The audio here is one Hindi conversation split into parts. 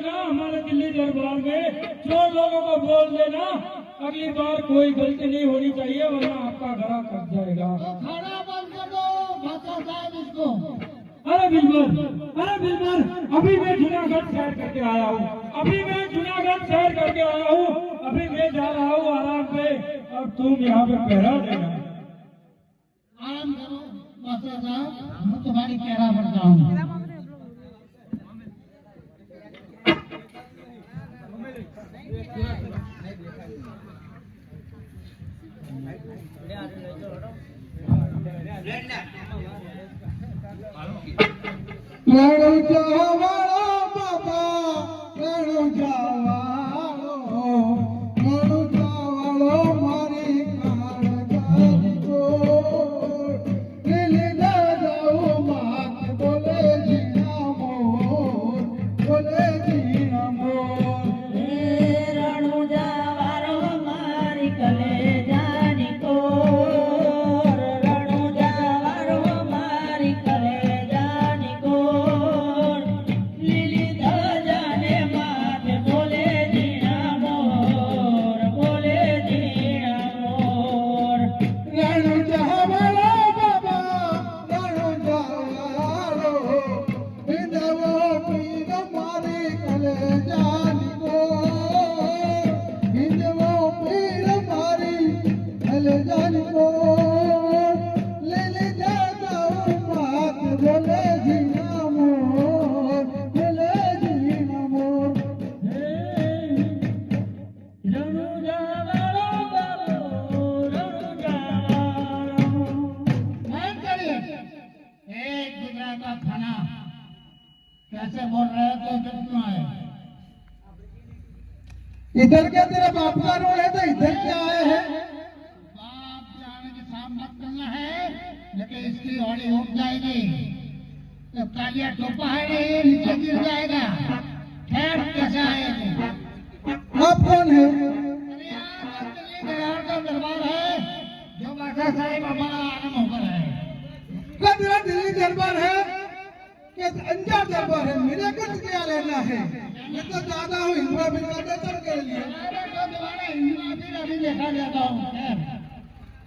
ना हमारे दिल्ली दरबार में। चोर लोगों को बोल देना अगली बार कोई गलती नहीं होनी चाहिए वरना आपका घड़ा कट जाएगा। तो खाना बंद कर दो भाषा साहब इसको। अरे बिल्कुल अरे बिल्कुल अभी मैं जूनागढ़ सैर करके आया हूँ। अभी मैं जूनागढ़ सैर करके आया हूँ। अभी मैं जा रहा हूँ आराम पे। और तुम यहाँ पे पहरा देना। आराम करो भाषा साहब मैं तुम्हारी पैरा भरता हूँ। રણુજા વાળો બાબા क्या तेरा बाप का रोल है तो इधर क्या आए हैं बाप जाने के साथ मत करना है लेकिन इसकी हौली उठ जाएगी तो कालिया टोपा है नहीं देखा जाता हूँ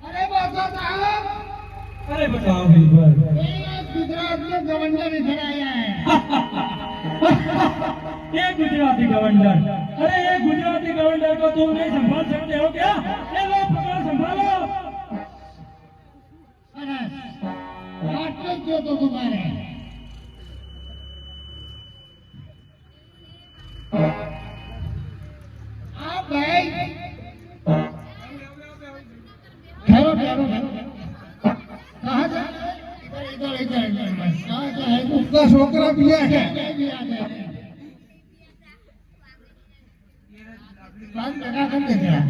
अरे बादशाह साहब अरे बताओ गुजरात में गवर्नर इधर आया है ये गुजराती गवर्नर। अरे ये गुजराती गवर्नर को तुम नहीं संभाल सकते हो क्या? ये लो, पकड़, संभालो। सरस क्यों तो तुम्हारे आप भाई उसका छोकरा भी है बंद लगा कर दे दिया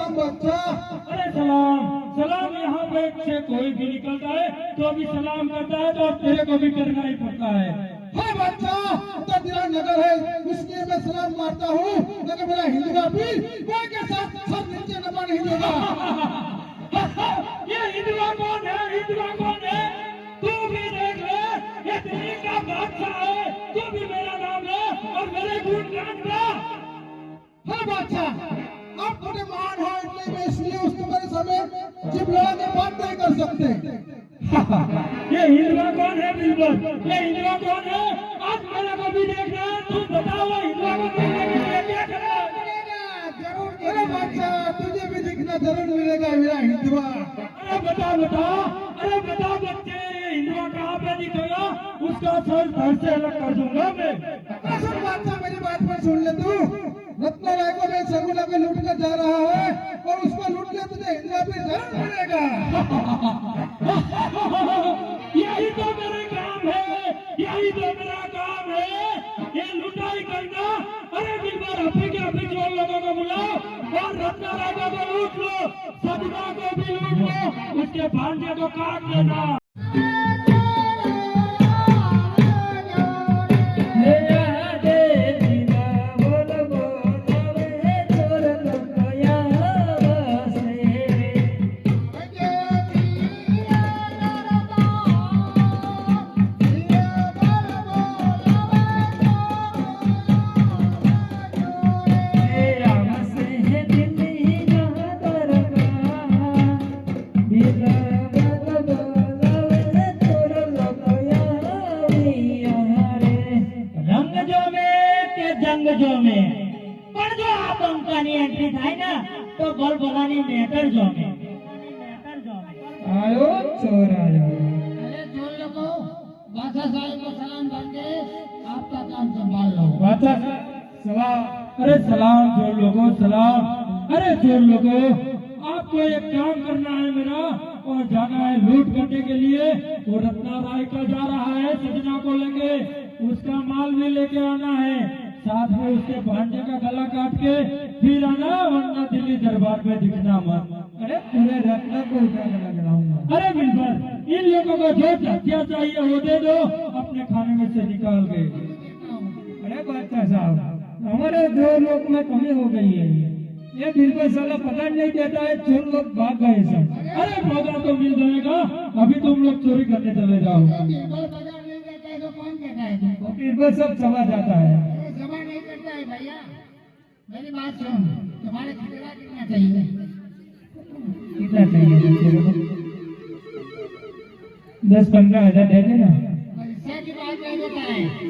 बस बच्चा। अरे सलाम सलाम यहाँ पे से कोई भी निकलता है तो अभी सलाम करता है तो अब तेरे को भी करना ही पड़ता है। हाँ बच्चा तो तेरा नगर है इसलिए मैं सलाम मारता हूँ। लेकिन मेरा हिंदू का भी कोई के साथ सब नीचे नमन नहीं देगा। ये हिंदुआ कौन है? हिंदुआ कौन है? तू भी देख ले ये दिल्ली का बादशाह है। तू भी मेरा नाम ले और मेरे गुण गान गा हाँ बच्चा। आप थोड़े महान हो इसलिए मैं इसलिए उस तुम्हारे समय चिपड़ा में बात नहीं कर सकते। ये हिंदुआ कौन है बिल्कुल ये हिंदुआ कौन है? आज मेरा को भी देखना है तुम बताओ हिंदुआ को देखने के लिए क्या करना ज़रूर अरे बच्चा दिखना ज़रूर मिलेगा मेरा हिंदुआ। अरे बता बता अरे बता बच्चे हिंदुआ कहाँ पे दिखेगा? उसका सर धड़ से अलग कर दूँगा मैं। असल मेरी बात पर सुन ले तू। रत्ना राय को मैं सगुना पे लूट कर जा रहा है और उसको लूट ले तुझे हिंदुआ पे ज़रूर मिलेगा यही तो मेरे काम है, यही तो मेरा काम है। ये लुटाई करना, अरे बिल्कुल अभी के अभी जो लोगों को बुलाओ और रत्ना राजा को लूट लो सदमा को भी लूट लो, उसके भांजे को काट देना सलाम ज़ोर लोगो सलाम। अरे ज़ोर लोगो आपको एक काम करना है मेरा और जाना है लूट करने के लिए। वो रत्ना राय का जा रहा है सजना को लेके। उसका माल भी लेके आना है। साथ में उसके भांजे का गला काट के फिर आना वरना दिल्ली दरबार में दिखना मत। अरे पूरे रत्ना को लगाऊँगा अरे बिल्कुल इन लोगों को जो हत्या चाहिए वो दे दो अपने खाने में से निकाल के। अरे बादशाह साहब हमारे दो लोग में कमी हो गई है। ये बिल्कुल साला पता नहीं देता है चोर लोग भाग गए सब। अरे मौका तो मिल जाएगा अभी तुम लोग चोरी करने चले जाओ। बिल्कुल तो बिल्कुल सब चला जाता है। जमा नहीं करता है भैया मेरी बात सुन तुम्हारे खतरा कितना चाहिए? कितना चाहिए दस पंद्रह हज़ार दे देना। पैसा की बात नहीं होता है।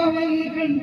ચાબુકો હોય એ કઈ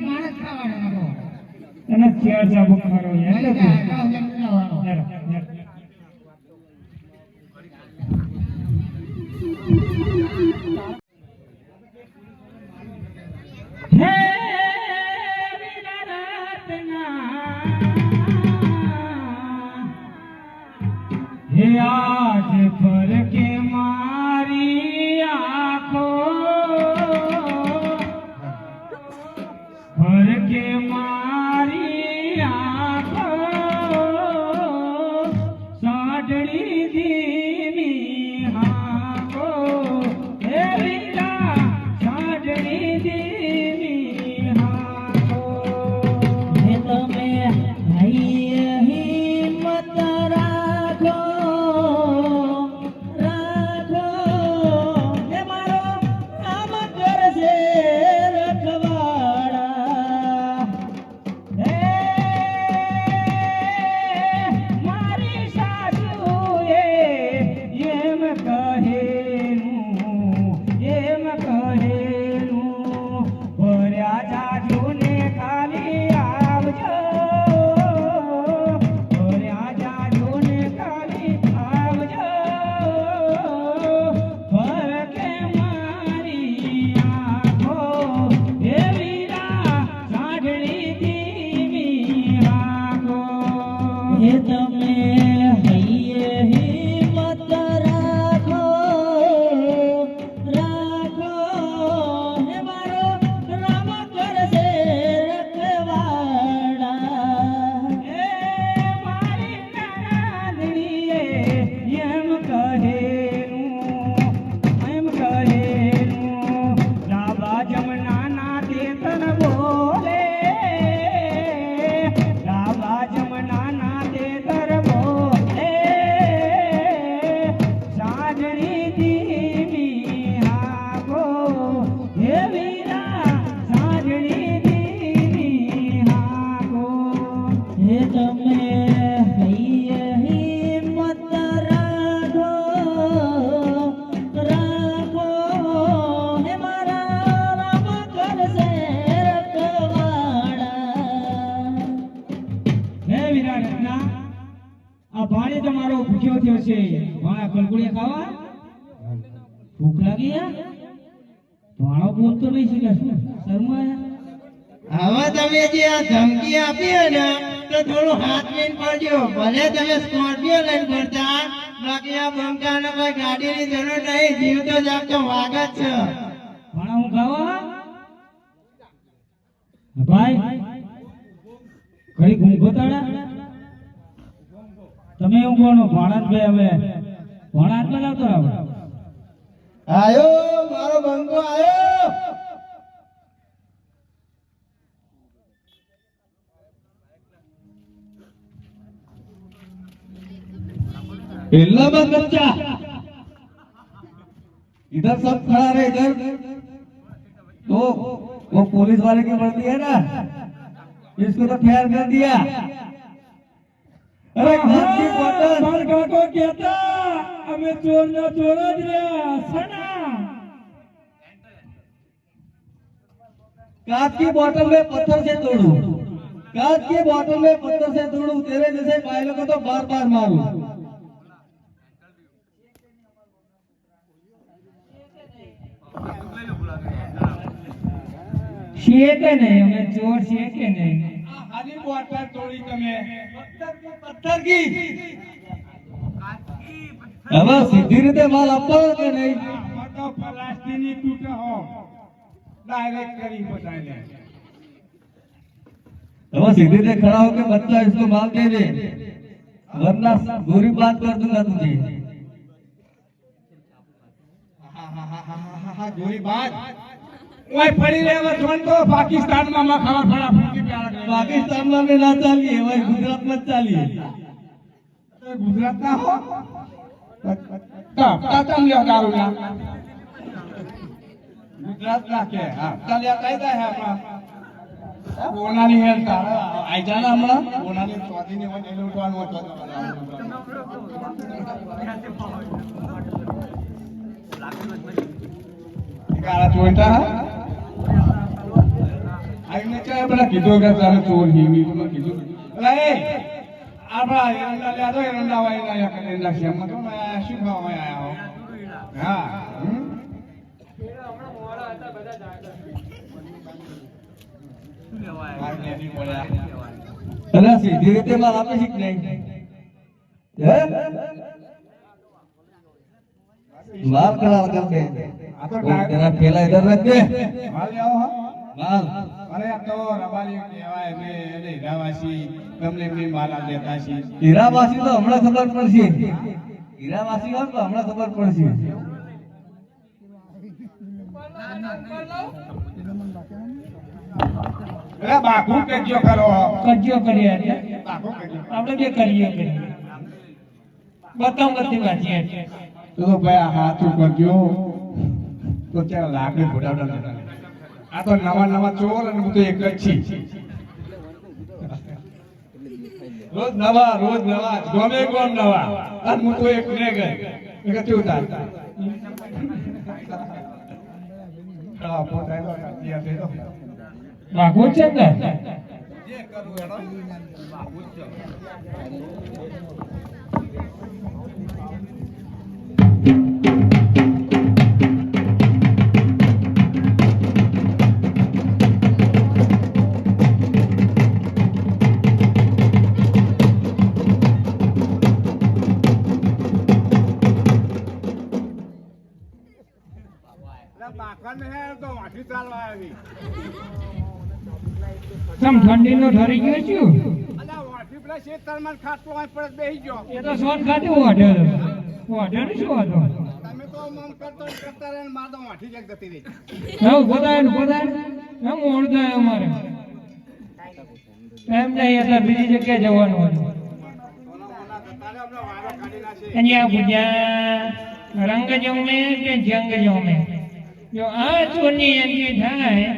જે આ ધમકી આપી ને તો થોડું હાથ લઈને પડજો. ભલે તમે સ્કોર્પિયો લઈને પડતા બાકી આ બંકાને કોઈ ગાડીની જરૂર નહીં જીવ તો જાગતો વાગ જ છે. પણ હું ખાવા ભાઈ કઈ ગુંગોતાડા તમે એવું કોનો ભાણા જ હવે. ભાણા આટલા લાવતો રાવ આયો મારો બંકો આયો. बच्चा इधर सब खड़ा रहे इधर। तो वो पुलिस वाले की वर्दी है ना। इसको तो ख्याल कर दिया। अरे घर की बोतल को हमें चोर ना चोर दिया सना। कांच की बोतल में पत्थर से तोड़ू। कांच की बोतल में पत्थर से तोड़ू। तेरे जैसे भाई को तो बार बार मारू। છે કે નહીં અમે ચોર છે કે નહીં हाली बोतल तोड़ी તમે પથ્થર કી હવે સીધી રીતે માલ આપવાનો કે નહીં તો પ્લાસ્ટિકની તૂટે હો ડાયરેક્ટ કરી બતાવી હવે सीधे से खड़ा होकर बच्चा इसको माल दे दे वरना बुरी बात कर दूंगा तुझे ગોળી બાદ. ઓય ફરી રહેવા છોન તો પાકિસ્તાનમાં માં ખબર ફડા ફૂકી પ્યાર પાકિસ્તાનમાં મે ના ચાલીએ ઓય ગુજરાતમાં ચાલીએ. ગુજરાત ના હો. તા તા તમ લ્યો દારૂ ના. ગુજરાત ના કે હા ચાલ્યા કઈ દે આપણા? બોનાની હે તારા. આઈ જાના હમણા. બોનાની ચોધી ને વડે લૂટવાનું હતો કાળા ચોર કીધું કે તારે ચોર હીમી તો કીધું. મારા આપી શીખ નહીં? है माल खड़ा करके वो तेरा ठेला इधर रख दे માલ લેવો હો? माल અરે આ તો રબારી કહેવાય ને એને હીરાવાસી ગમે એમની માલ આ લેતા છે હીરાવાસી તો હમણાં ખબર પડશે હીરાવાસી હોય તો હમણાં ખબર પડશે અરે બાકુ કજ્યો કરો કજ્યો કરીએ એટલે બાકુ કજ્યો આપણે બે કરીએ કરીએ બતાવ બધી વાંચીએ એટલે તો ભાઈ આ હાથું કરજો તો ત્યાં લાકડી ફોડાવડા આ તો નવા નવા ચોર અને હું તો એક જ છી. રોજ નવા રોજ નવા ગમે કોમ નવા. અને હું તો એક ને ગઈ. એ કે કેવું તાર. હા, પોતાય તો કાઢી આપે તો. વાઘો છે ને? જે કરવું એનો. તમ ઠંડી નો ઠરી ગયો છું? અલા વાટી પેલા શેતરમાં ખાતો હોય પર બેહી ગયો. એ તો સોન ખાતો હોય વાઢાને શું વાંધો તમે અમારે. એમ નહીં એટલે બીજી જગ્યાએ જવાનું હતું અહીંયા પૂજા રંગ જમે કે જંગ જમે? જો આ ચોરની એન્ટ્રી થાય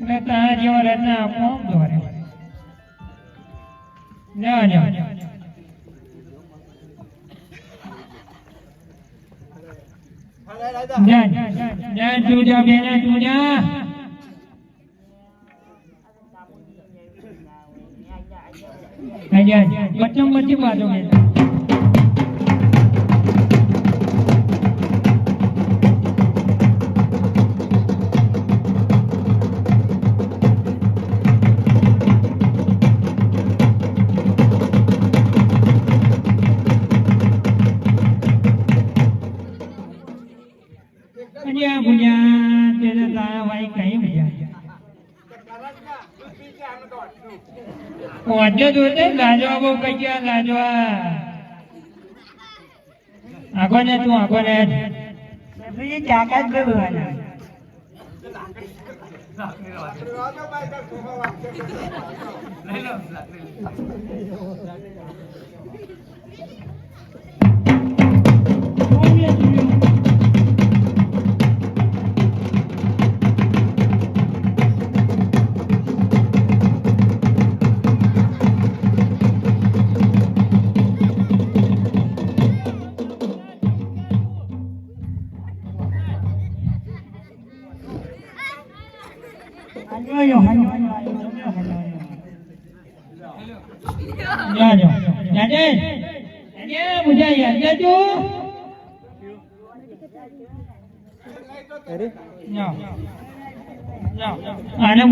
એટલે તા જેવા રત્ન આપવા દોરે. જા જા જય જય જુજા બેના જય અહીંયા બચ્ચમ બચ્ચી બાજુ બેના જોતે લાજવા બહુ કઈ ગયા લાજવા આખો ને તું આખો ને. ચાકા જ ભાઈ અરે. આને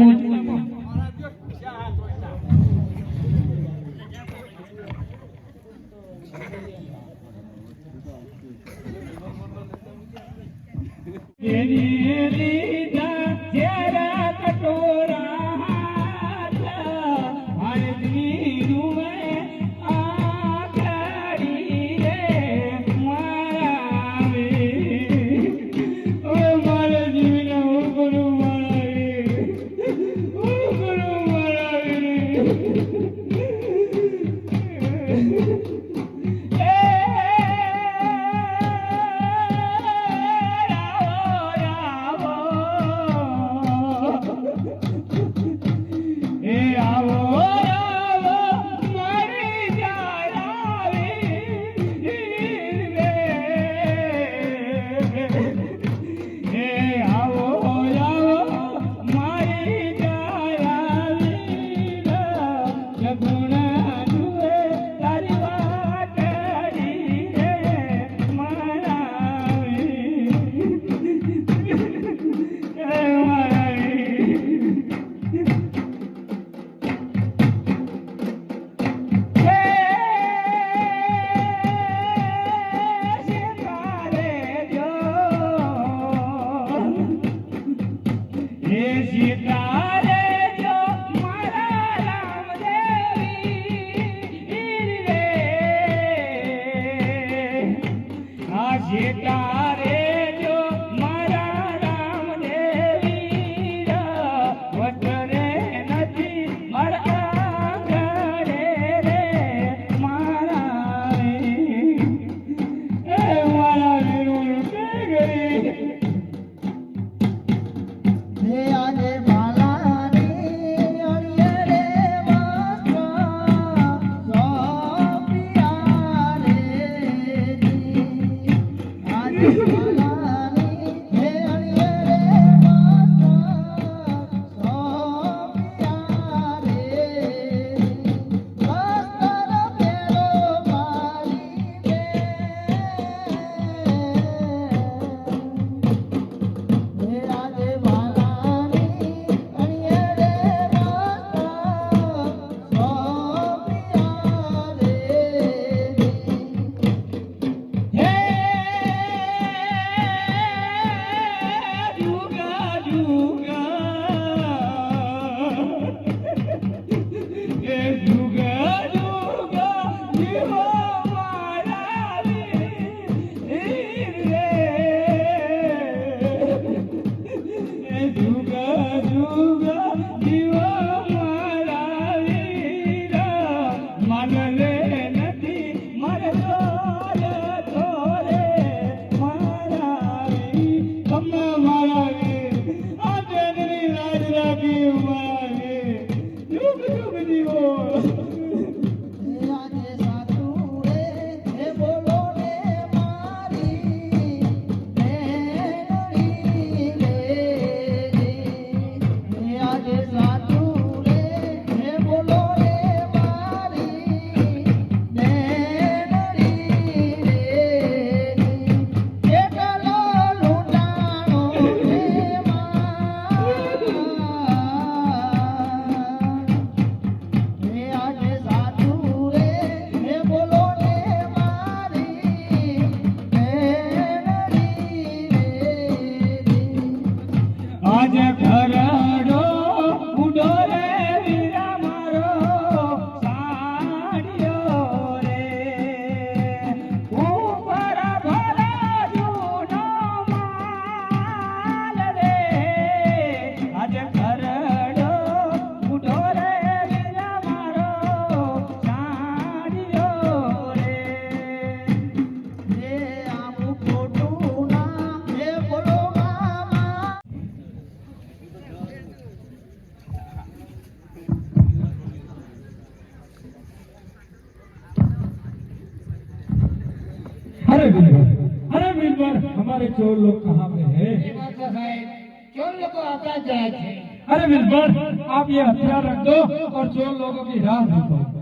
चोर लोग को आकाश जाए थे अरे बिलबर आप ये हथियार रख दो और चोर लोगों की राह देखो।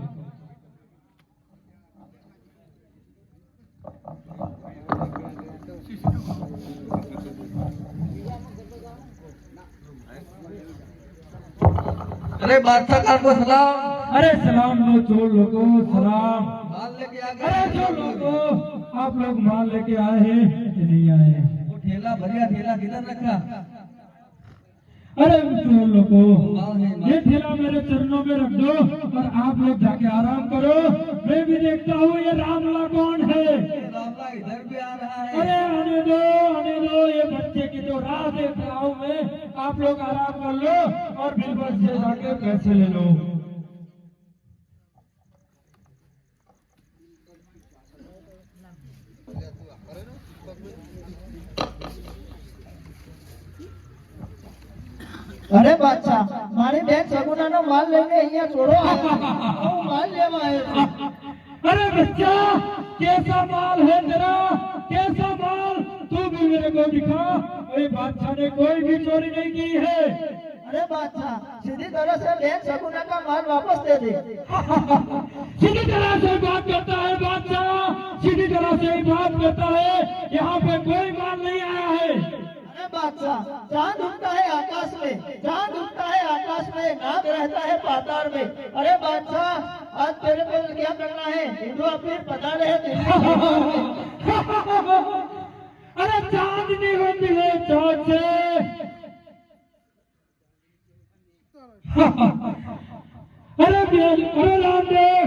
अरे बादशाह का को सलाम। अरे सलाम लो चोर लोगों सलाम। माल लेके आ गए। अरे चोर लोगों आप लोग माल लेके आए हैं कि नहीं आए हैं? वो ठेला भरिया ठेला किधर रखा? अरे चोर लोगो ये ठेला मेरे चरणों में रख दो और आप लोग जाके आराम करो। मैं भी देखता हूँ ये रामला कौन है। रामला इधर भी आ रहा है। अरे आने दो आने दो ये बच्चे की जो राह देख रहा हूँ मैं। आप लोग आराम कर लो और बिल्कुल से जाके पैसे ले लो। અરે બાદશાહ મારી બેન સગુનાનો માલ લઈને અહીંયા છોડો હું માલ લેવા આવ્યો છું अरे बच्चा कैसा माल है तेरा कैसा माल तू भी मेरे को दिखा अरे बादशाह ने कोई भी चोरी नहीं की है अरे बादशाह सीधी तरह से बेन सगुना का माल वापस दे दे सीधी तरह से बात करता है बादशाह सीधी तरह से ही बात करता है यहाँ पे कोई माल नहीं आया है अरे बादशाह चाँद उगता है आकाश में चाँद उगता है आकाश में नाग रहता है पाताल में। अरे बादशाह आज तेरे को क्या करना है? हिंदू फिर पता रहे अरे चांदनी होती है चाँद से। अरे अरे रामदेव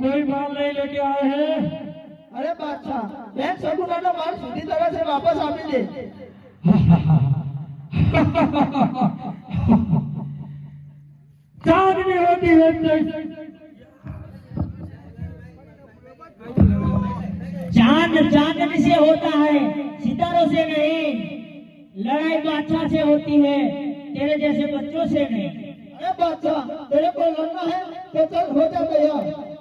कोई माल नहीं लेके आए हैं। अरे बादशाह बेन सगुना का माल सीधी तरह से वापस आपी दे। चांदनी होती है चांद चांद चांदनी से होता है सितारों से नहीं लड़ाई बादशाह से होती है तेरे जैसे बच्चों से नहीं अरे बादशाह तेरे को लड़ना है तो चल हो जा तैयार